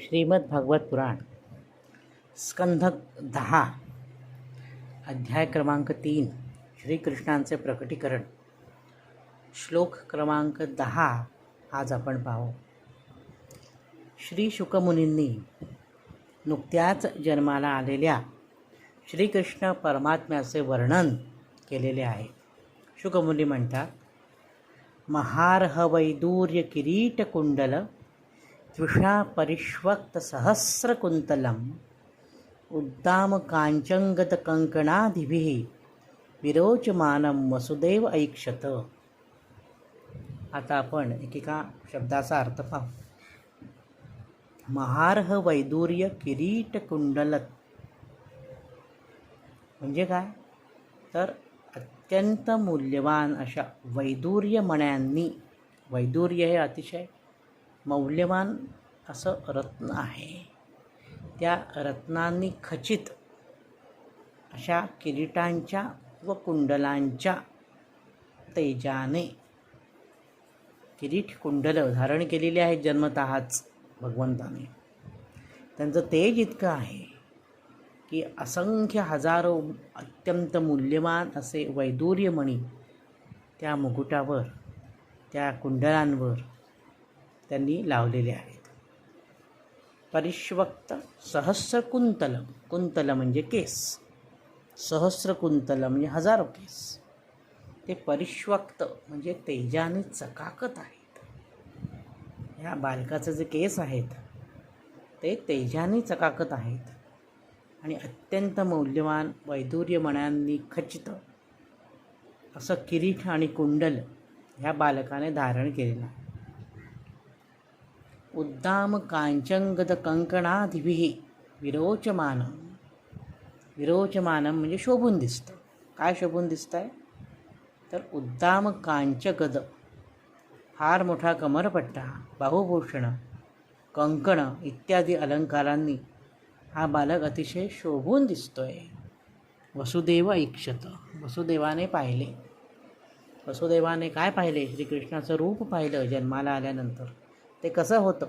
श्रीमद भागवत पुराण स्कंध दहा अध्याय क्रमांक तीन श्रीकृष्णांचे प्रकटीकरण. श्लोक क्रमांक दहा आज आपण पाहू. श्री शुकमुनींनी नुकत्याच जन्माला आलेल्या श्रीकृष्ण परमात्म्याचे वर्णन केलेले आहे. शुकमुनी म्हणतात महार्ह वैदूर्य किरीट कुंडल त्विषा परिष्वक्त सहस्रकुंतलम उद्दाम कांचंगत कंकणादिभिः विरोचमानं वसुदेव ऐक्षत। आता आपण एकेका शब्दाचा अर्थ पाहू। महार्ह वैदूर्य किरीट कुंडल म्हणजे काय? तर अत्यंत मूल्यवान अशा वैदूर्य मण्यांनी वैदूर्य हे अतिशय मौल्यवान असं रत्न आहे. त्या रत्नांनी खचित अशा किरीटांच्या व कुंडलांच्या तेजाने किरीट कुंडलं धारण केलेली आहेत जन्मतःच भगवंताने. त्यांचं तेज इतकं आहे की असंख्य हजारो अत्यंत मूल्यवान असे वैदूर्यमणी त्या मुकुटावर त्या कुंडलांवर त्यांनी लावलेले आहेत. परिष्वक्त सहस्रकुंतलम. कुंतल म्हणजे केस. सहस्रकुंतल म्हणजे हजारो केस. ते परिष्वक्त म्हणजे तेजाने चकाकत आहेत. ह्या बालकाचे जे केस आहेत ते तेजाने चकाकत आहेत. आणि अत्यंत मौल्यवान वैदुर्यमणांनी खचित असं किरीट आणि कुंडल ह्या बालकाने धारण केलेलं आहे. उद्दाम कांचंगद कंकणादिभिः विरोचमानं. विरोचमानं म्हणजे शोभून दिसतं. काय शोभून दिसतं आहे तर उद्दाम कांचगद फार मोठा कमरपट्टा बाहुभूषण कंकण इत्यादी अलंकारांनी हा बालक अतिशय शोभून दिसतोय. वसुदेव ऐक्षत. वसुदेवाने पाहिले. वसुदेवाने काय पाहिले? श्रीकृष्णाचं रूप पाहिलं जन्माला आल्यानंतर. ते कसं होतं?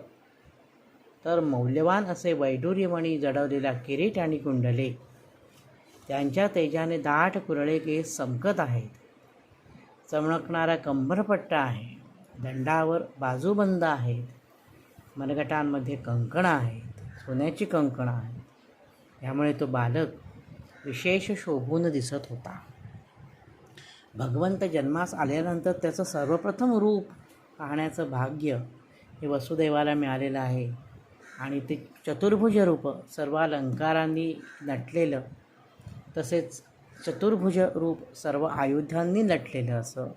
तर मौल्यवान असे वैडूर्यमणी जडवलेला किरीट आणि कुंडले त्यांच्या तेजाने दाट कुरळे केस चमकत आहेत. चमकणारा कंबरपट्टा आहे दंडावर बाजूबंद आहेत मनगटांमध्ये कंकणं आहेत सोन्याची कंकणं आहेत. यामुळे तो बालक विशेष शोभून दिसत होता. भगवंत जन्मास आल्यानंतर त्याचं सर्वप्रथम रूप पाहण्याचं भाग्य हे वसुदेवाला मिळालेलं आहे. आणि ते चतुर्भुज रूप सर्व अलंकारांनी नटलेलं तसेच चतुर्भुज रूप सर्व आयुध्यांनी नटलेलं असं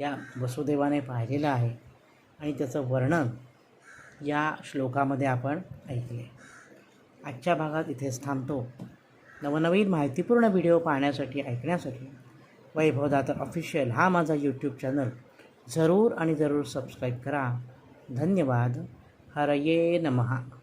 या वसुदेवाने पाहिलेलं आहे. आणि त्याचं वर्णन या श्लोकामध्ये आपण ऐकले. आजच्या भागात इथेच थांबतो. नवनवीन माहितीपूर्ण व्हिडिओ पाहण्यासाठी ऐकण्यासाठी वैभवदाता ऑफिशियल हा माझा यूट्यूब चॅनल जरूर आणि जरूर सबस्क्राईब करा. धन्यवाद। हरये नमः।